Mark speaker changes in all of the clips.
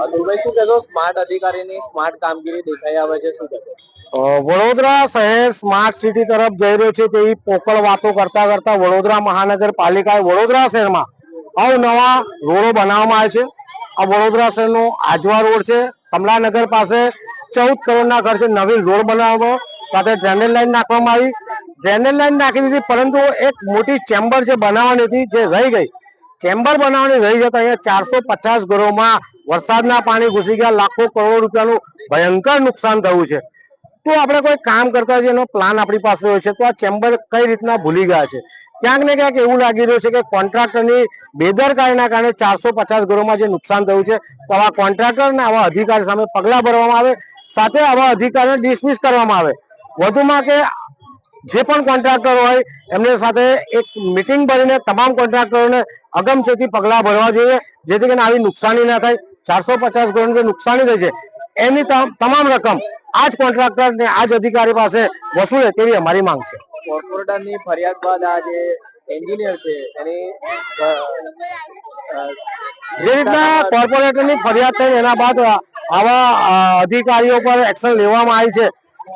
Speaker 1: ભાઈ શું કહેશો? સ્માર્ટ અધિકારીની સ્માર્ટ કામગીરી દેખાઈ આવે છે, શું કહેશો?
Speaker 2: વડોદરા શહેર સ્માર્ટ સિટી તરફ જઈ રહ્યો છે તેવી પોકળ વાતો કરતા કરતા વડોદરા મહાનગરપાલિકાએ વડોદરા શહેરમાં અવનવા રોડો બનાવવામાં આવે છે. આ વડોદરા શહેરનો આજવા રોડ છે. કમલાનગર પાસે ચૌદ કરોડના ખર્ચે નવી રોડ બનાવવામાં સાથે ડ્રેનેજ લાઈન નાખવામાં આવી. ડ્રેનેજ લાઈન નાખી દીધી, પરંતુ એક મોટી ચેમ્બર જે બનાવવાની હતી, જે રહી ગઈ ચેમ્બર બનાવવાની રહી જતા અહીંયા ચારસો પચાસ ઘરોમાં વરસાદના પાણી ઘૂસી ગયા. લાખો કરોડ રૂપિયાનું ભયંકર નુકસાન થયું છે. તો આપણે કોઈ કામ કરતા એનો પ્લાન આપણી પાસે હોય છે, તો આ ચેમ્બર કઈ રીતના ભૂલી ગયા છે? ક્યાંક ને ક્યાંક એવું લાગી રહ્યું છે કે કોન્ટ્રાક્ટરની બેદરકારીના કારણે ચારસો પચાસ ઘરોમાં જે નુકસાન થયું છે, તો આવા કોન્ટ્રાક્ટર ને આવા અધિકારી સામે પગલાં ભરવામાં આવે, સાથે આવા અધિકારીને ડિસમિસ કરવામાં આવે. વધુમાં કે જે પણ કોન્ટ્રાક્ટર હોય એમની સાથે એક મિટિંગ ભરીને તમામ કોન્ટ્રાક્ટરોને અગમચેતી પગલાં ભરવા જોઈએ જેથી કરીને આવી નુકસાની ના થાય. ચારસો પચાસ કરોડ જે નુકસાની થઈ છે એની તમામ રકમ આ જ કોન્ટ્રાક્ટર ને આ જ અધિકારી પાસે વસૂલે તેવી અમારી માંગ છે.
Speaker 1: કોર્પોરેટરની ફરિયાદ બાદ આ જે એન્જિનિયર છે એની
Speaker 2: જે રીતના કોર્પોરેટરની ફરિયાદ થઈ એના બાદ આવા અધિકારીઓ પર એક્શન લેવામાં આવી છે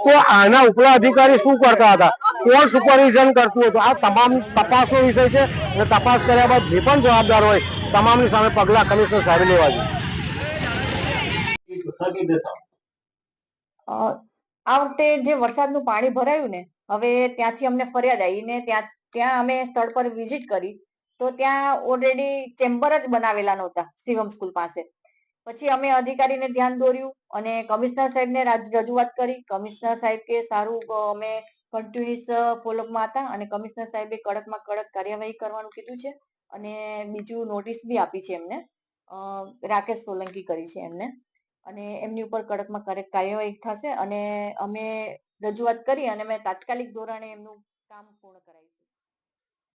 Speaker 2: તો આના ઉપલા અધિકારી શું કરતા હતા? કોણ સુપરવિઝન કરતું હતું? આ તમામ તપાસનો વિષય છે અને તપાસ કર્યા બાદ જે પણ જવાબદાર હોય, તમામની સામે પગલા કમિશનર સાહેબ લેવા જોઈએ.
Speaker 3: આ વખતે જે વરસાદનું પાણી ભરાયું ને, હવે ત્યાંથી અમને ફરિયાદ આવી ને ત્યાં ત્યાં અમે સ્થળ પર વિઝિટ કરી, તો ત્યાં ઓલરેડી ચેમ્બર જ બનાવેલા નહોતા, શિવમ સ્કૂલ પાસે. પછી અમે અધિકારીને ધ્યાન દોર્યું અને કમિશનર સાહેબને રાજ- રજૂઆત કરી. કમિશનર સાહેબ કે સારું અમે કન્ટિન્યુઅસ ફોલોઅપમાં હતા અને કમિશનર સાહેબે કડકમાં કડક કાર્યવાહી કરવાનું કીધું છે અને બીજું નોટિસ બી આપી છે એમને. રાકેશ સોલંકી કરી છે એમને. અને એમની ઉપર કડકમાં કડક કાર્યવાહી થશે અને અમે રજૂઆત કરી અને મેં તાત્કાલિક ધોરણે એમનું કામ પૂર્ણ કરાવીશું.